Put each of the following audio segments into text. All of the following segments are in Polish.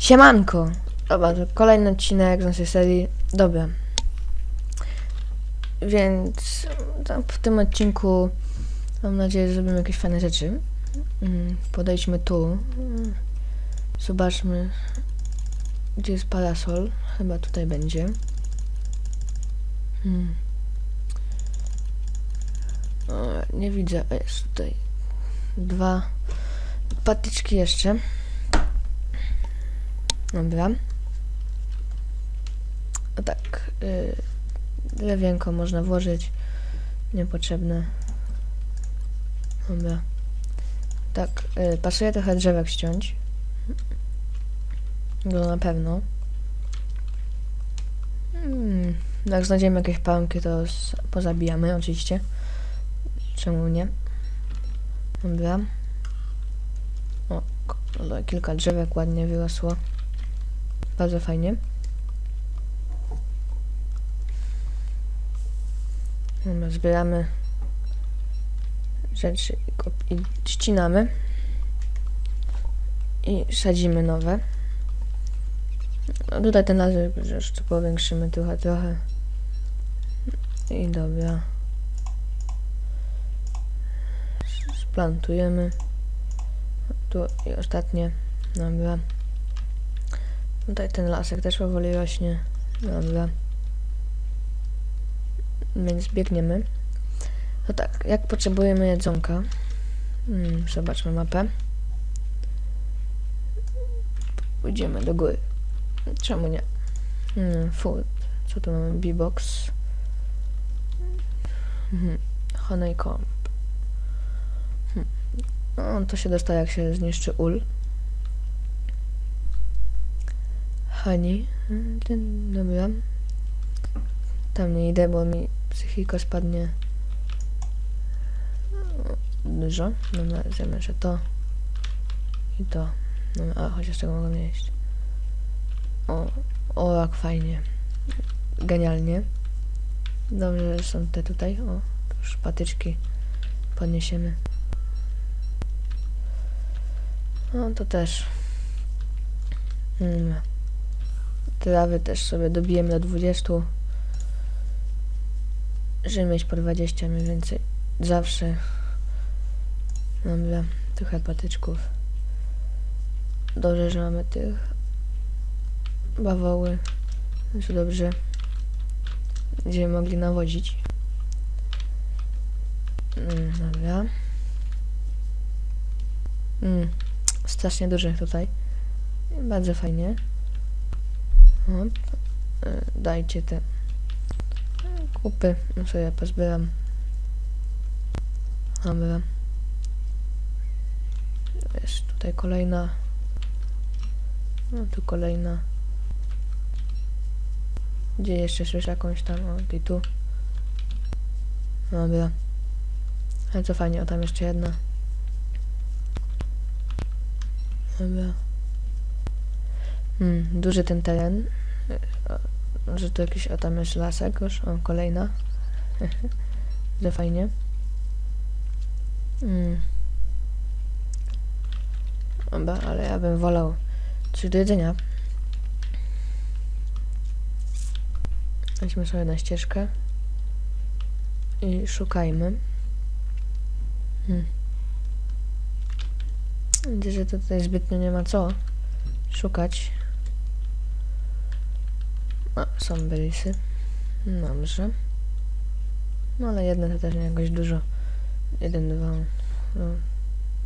Siemanko! Dobra, to kolejny odcinek z naszej serii. Dobra. Więc tam w tym odcinku mam nadzieję, że zrobimy jakieś fajne rzeczy. Mm, Podejdźmy tu. Mm, Zobaczmy, gdzie jest parasol. Chyba tutaj będzie. Hmm. O, nie widzę. Jest tutaj. Dwa patyczki jeszcze. Dobra. O tak. Yy, drewienko można włożyć. Niepotrzebne. Dobra. Tak. Yy, pasuje trochę drzewek ściąć. No na pewno. Hmm. Jak znajdziemy jakieś pałki, to pozabijamy oczywiście. Czemu nie? Dobra. O, ale kilka drzewek ładnie wyrosło. Bardzo fajnie. Dobra, zbieramy rzeczy i, ścinamy. I sadzimy nowe. No tutaj ten lazer jeszcze powiększymy trochę, trochę. I dobra. Splantujemy. Tu i ostatnie. Dobra. Tutaj ten lasek też powoli rośnie. Dobra. Więc biegniemy. No tak, jak potrzebujemy jedzonka. Hmm, zobaczmy mapę. Pójdziemy do góry. Czemu nie? Hmm, food. Co tu mamy? B-box. Mhm. Honeycomb. Hmm. No, to się dostaje jak się zniszczy ul. Ten- Dobra. Tam nie idę, bo mi psychika spadnie dużo. Dobra, zjemy jeszcze to i to. Dobra, a chociaż tego mogę jeść. O, o jak fajnie. Genialnie. Dobrze, że są te tutaj. O, już patyczki podniesiemy. No to też. Mm. Trawy też sobie dobijemy do 20. Żeby mieć po 20 mniej więcej. Zawsze. Dobra, trochę patyczków. Dobrze, że mamy tych bawoły. Znaczy dobrze. Będziemy mogli nawozić. Mm, dobra. Mm, strasznie dużych tutaj. Bardzo fajnie. Hop. Y, Dajcie te kupy. No co ja pozbieram. Dobra. Jest tutaj kolejna. No tu kolejna. Gdzie jeszcze słyszę jakąś tam? O, i tu. Dobra. Ale co fajnie, o tam jeszcze jedna. Dobra. Hmm, duży ten teren. O, że to jakiś, o tam lasek już, o kolejna. Za fajnie. Hmm. Dobra, ale ja bym wolał coś do jedzenia. Weźmy sobie na ścieżkę i szukajmy. Hmm. Widzę, że tutaj zbytnio nie ma co szukać. A, są belisy. Dobrze. No ale jedne to też nie jakoś dużo. Jeden, dwa. No.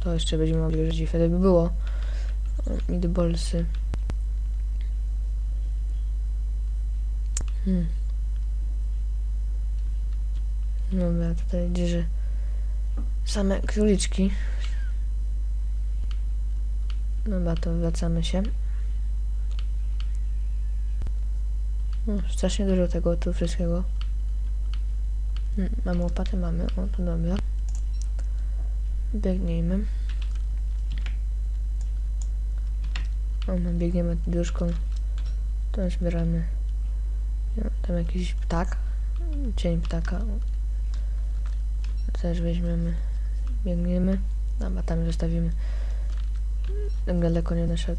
To jeszcze będziemy mogli użyć i wtedy by było. Meatballsy. Hmm. Dobra, tutaj widzę, że same króliczki. Dobra, to wracamy się. No, strasznie dużo tego tu wszystkiego. Hmm, mamy łopatę, mamy. O, to dobra. Biegnijmy. O, my biegniemy duszką. To zbieramy. No, tam jakiś ptak. Cień ptaka. Też weźmiemy. Biegniemy. Dobra, tam zostawimy. Tak daleko nie nasze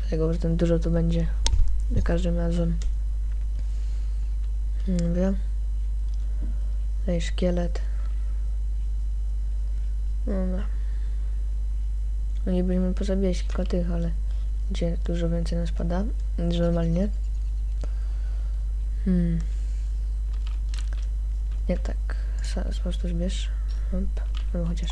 Dlatego, że ten dużo tu będzie za każdym razem. Dobra. Tutaj szkielet. Dobra. No nie byśmy pozabijać kilka tych, ale gdzie dużo więcej nas pada niż normalnie. Hmm. Nie tak. Zaraz po prostu zbierz. Hop. No chociaż.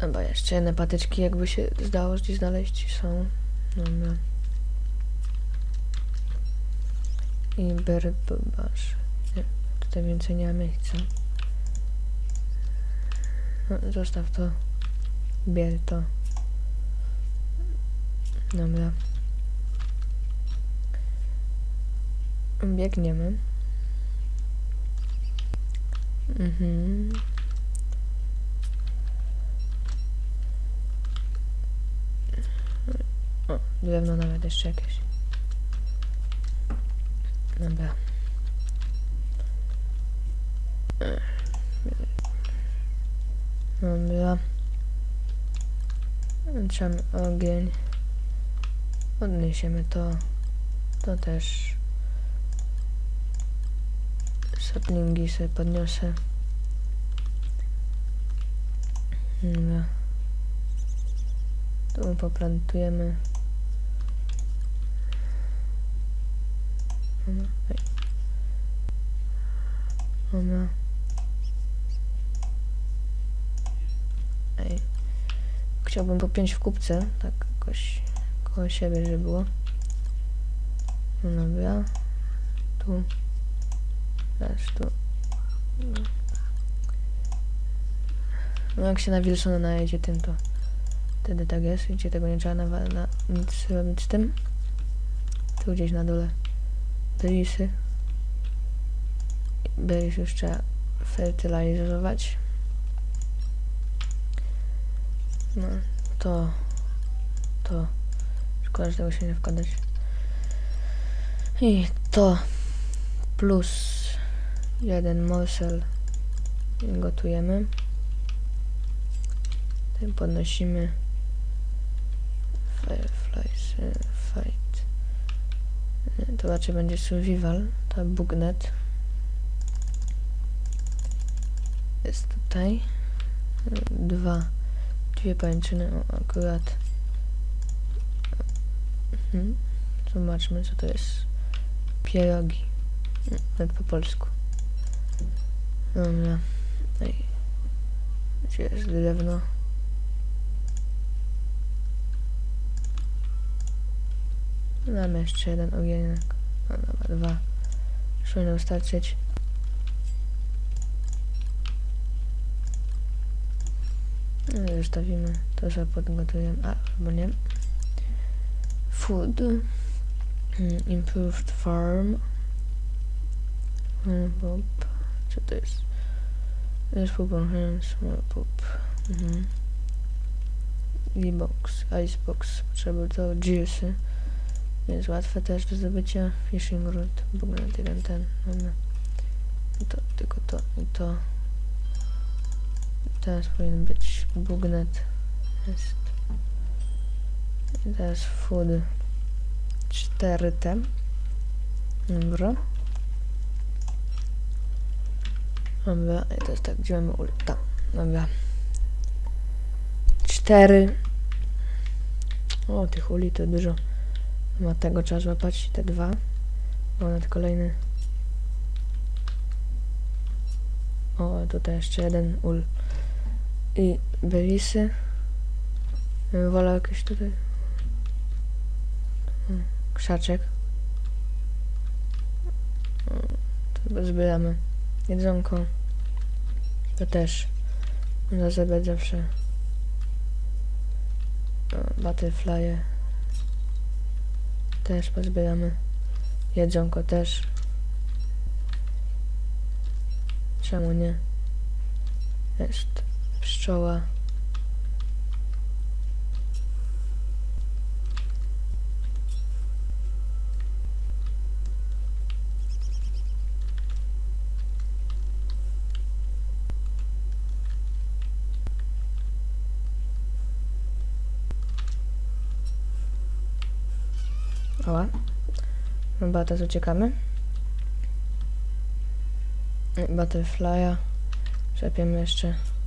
Chyba jeszcze jedne patyczki, jakby się zdało gdzieś znaleźć, są. Dobra. I berbasz. Nie, tutaj więcej nie ma miejsca. No, zostaw to. Biel to. Dobra. Biegniemy. Mhm. Drewno nawet jeszcze jakieś. Dobra. Dobra. Włączamy ogień. Odniesiemy to. To też. Saplingi sobie podniosę. Dobra. Tu poplantujemy. Ej. Chciałbym popiąć w kupce, tak jakoś koło siebie, żeby było. No Dobra. Tu. Teraz tu. No jak się na Wilsona najedzie tym, to wtedy tak jest. Gdzie tego nie trzeba na, na nic robić z tym. Tu gdzieś na dole. Belisy. Belis już trzeba fertylizować. No, to, to, szkoda, że tego się nie wkładać. I to plus jeden morsel gotujemy. Tym podnosimy Fireflies, e, fight. To raczej będzie survival, to bugnet. Jest tutaj. Dwa dwie pańczyny, o, akurat. Mhm. Zobaczmy, co to jest. Pierogi. Nawet po polsku. Dobra. Ej. Gdzie jest drewno? Mamy jeszcze jeden ogienek. No dobra, dwa. Powinno wystarczyć. No, Zostawimy to, że podgotujemy. A, albo nie. Food. Mm, Improved farm. Pop. Co to jest? Zespół Bonham, Small Pop. Mhm. E-box, Icebox. Potrzeba to Juicy. Jest łatwe też do zdobycia. Fishing Root. Bugnet jeden ten. I to, tylko to i to. Teraz powinien być bugnet. Jest. I teraz food 4T. Dobra. Dobra, i teraz tak, gdzie mamy ul... Tam, dobra. 4. O, tych uli to dużo. Ma tego trzeba złapać, te dwa. Moment, kolejny. O, tutaj jeszcze jeden ul. I belisy. Wolał jakieś tutaj. Krzaczek. To zbieramy. Jedzonko. To też. Można zebrać zawsze. Butterfly'e. Też pozbieramy. Jedzonko też. Czemu nie? Jest pszczoła. Ała. Dobra, teraz uciekamy. Butterfly'a. Czepiemy jeszcze.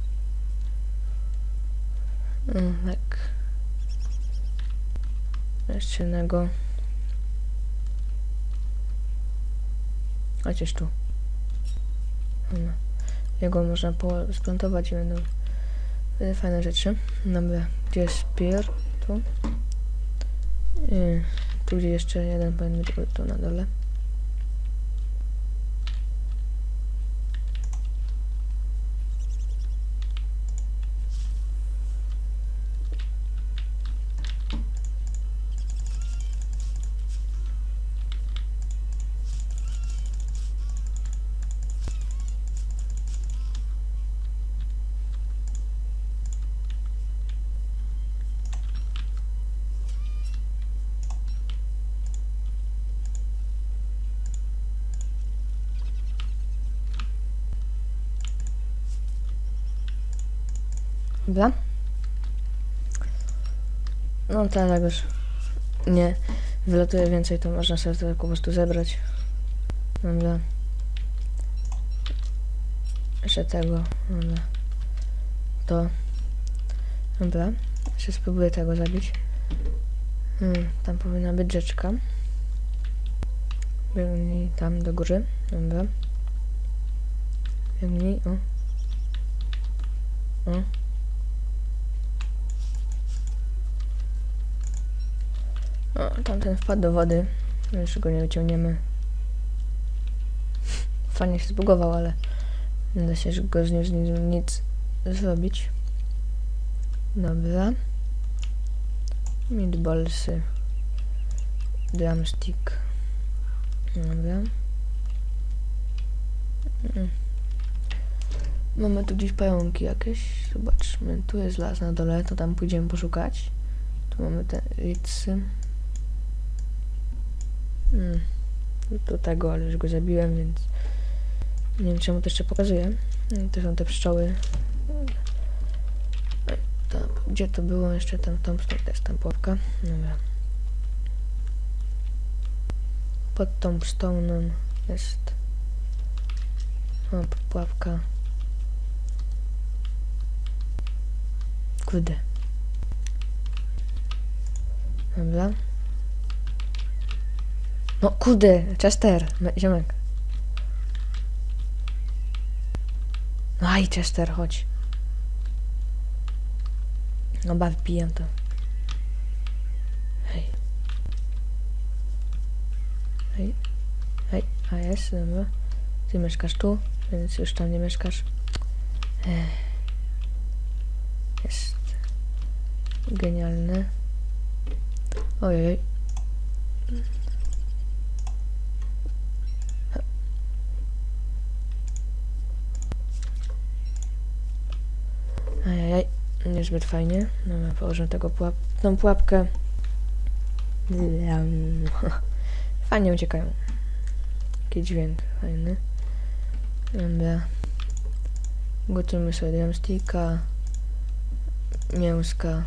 Tak. Jeszcze jednego. Chociaż tu. Jego można splantować i będą wtedy fajne rzeczy. Dobra, gdzie jest pier? Tu. I tu gdzie jeszcze jeden powinien być na dole. Dobra. No teraz już nie wylatuje więcej, to można sobie to po prostu zebrać. Dobra. Jeszcze tego. Dobra. To. Dobra. Jeszcze spróbuję tego zabić. Hmm, tam powinna być rzeczka. Biegnij tam do góry. Dobra. Biegnij, o. O. O, tamten wpadł do wody. Już go nie wyciągniemy. Fajnie się zbugował, ale nie da się go z nim nic zrobić. Dobra. Meatballsy. Drumstick. Dobra. Mm. Mamy tu gdzieś pająki jakieś. Zobaczmy. Tu jest las na dole, to tam pójdziemy poszukać. Tu mamy te licy. Hmm. Do tego, ale już go zabiłem, więc nie wiem czemu to jeszcze pokazuję. Hmm, To są te pszczoły. Oj, Tam, gdzie to było? Jeszcze tam, tam, jest tam pułapka. Dobra. Pod tą stoną jest o, pułapka. Kurde. Dobra. No kurde, Chester, me- ziomek. No aj, Chester, chodź. No ba, wbijam to. Hej. Hej. Hej, a jest, dobra. Ty mieszkasz tu, więc już tam nie mieszkasz. Ech. Jest. Genialne. Ojej. Niezbyt fajnie. Dobra, położę tego pułap tą pułapkę. Fajnie uciekają. Jaki dźwięk fajny. Dobra. Gotujmy sobie drumsticka. Mięska.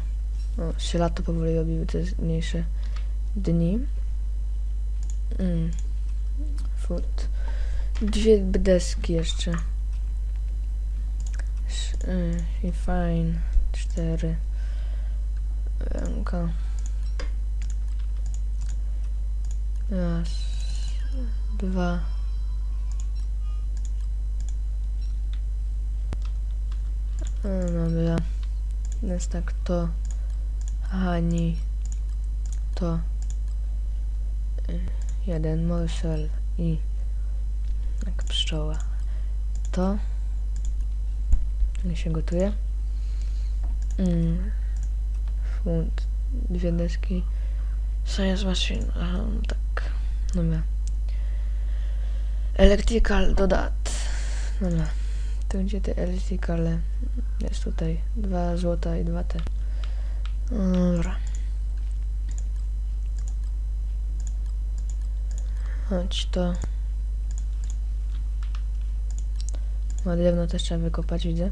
O, się lato powoli robi te mniejsze dni. Mm. Food. Dwie deski jeszcze. Sz- y, I fine. Cztery. Ręka. Raz. Dwa. No dobra. Więc tak to. Hani. To. y, Jeden morsel i jak pszczoła. To. Nie się gotuje. Mm. Funt. Dwie deski. Science machine. Aha, no tak. Dobra. Electrical dodat. Dobra. Tu gdzie te electricale? Jest tutaj. Dwa złota i dwa te. Dobra. Chodź to. No drewno też trzeba wykopać, widzę.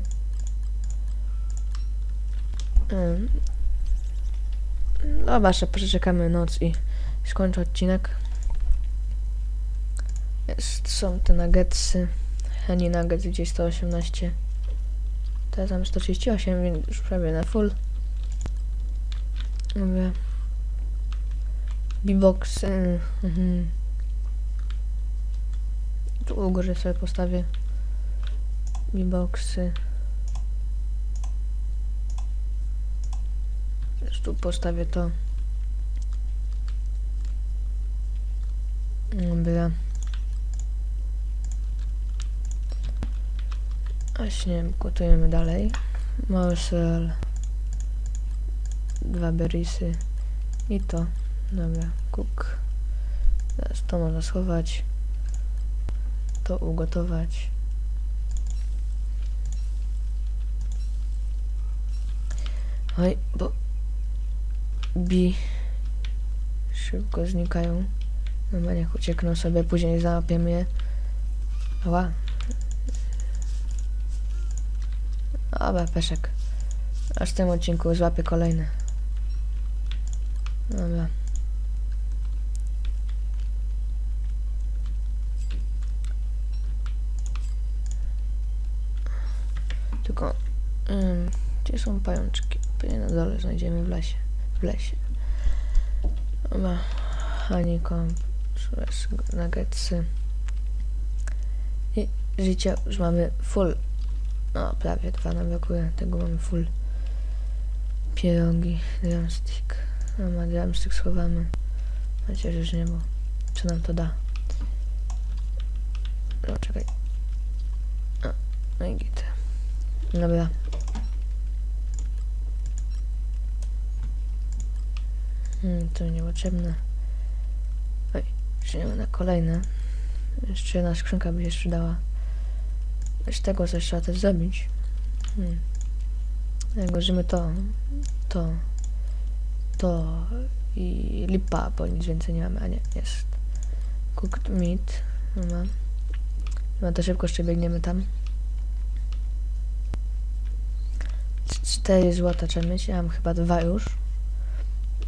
Dobra, jeszcze przeczekamy noc i skończę odcinek. Jest, są te nuggetsy. Honey nuggets gdzieś 118. Teraz mam 138, więc już prawie na full. Mówię. B-box. y, mhm. Tu u góry sobie postawię. B-boxy. Już tu postawię to. Dobra. Właśnie gotujemy dalej. Morsel. Dwa berrisy. I to. Dobra. Cook. Teraz to można schować. To ugotować. Oj, bo bi szybko znikają. Dobra, niech uciekną sobie, później załapiemy je. Ała. Dobra, peszek. Aż w tym odcinku złapię kolejne. Dobra. Tylko... gdzie są pajączki? Pewnie na dole znajdziemy w lesie. W lesie. Honeycomb. Suez nuggetsy. I życia już mamy full. No, prawie dwa nam brakuje. Tego mamy full. Pierogi, drumstick. No, ma drumstick schowamy. Macie, że już nie, bo co nam to da? No, czekaj. No, no i git. Dobra. Hmm, to niepotrzebne. Oj, przyjdziemy na kolejne. Jeszcze jedna skrzynka by się przydała. Z tego coś trzeba też zrobić. Hmm. Jak włożymy to, to, to i lipa, bo nic więcej nie mamy, a nie, jest. Cooked meat. Dobra. No to szybko jeszcze biegniemy tam. C- 4 złota trzeba mieć, ja mam chyba dwa już.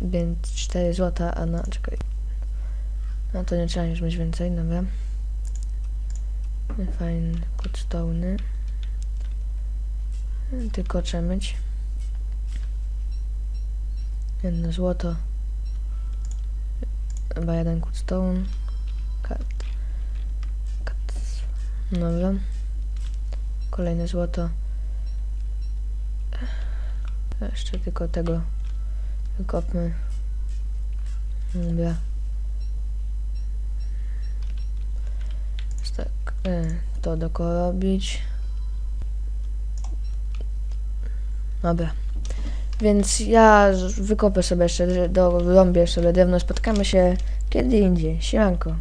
Więc 4 złota, a na, czekaj. No to nie trzeba już mieć więcej, dobra. Fajne cutstone'y. Tylko trzeba mieć. Jedno złoto. Chyba jeden cutstone. Cut. Cut. Dobra. Kolejne złoto. Jeszcze tylko tego wykopmy. Dobra. Tak. E, to dookoła robić. Dobra. Więc ja wykopię sobie jeszcze, do, wyrąbię sobie drewno. Spotkamy się kiedy indziej. Siemanko.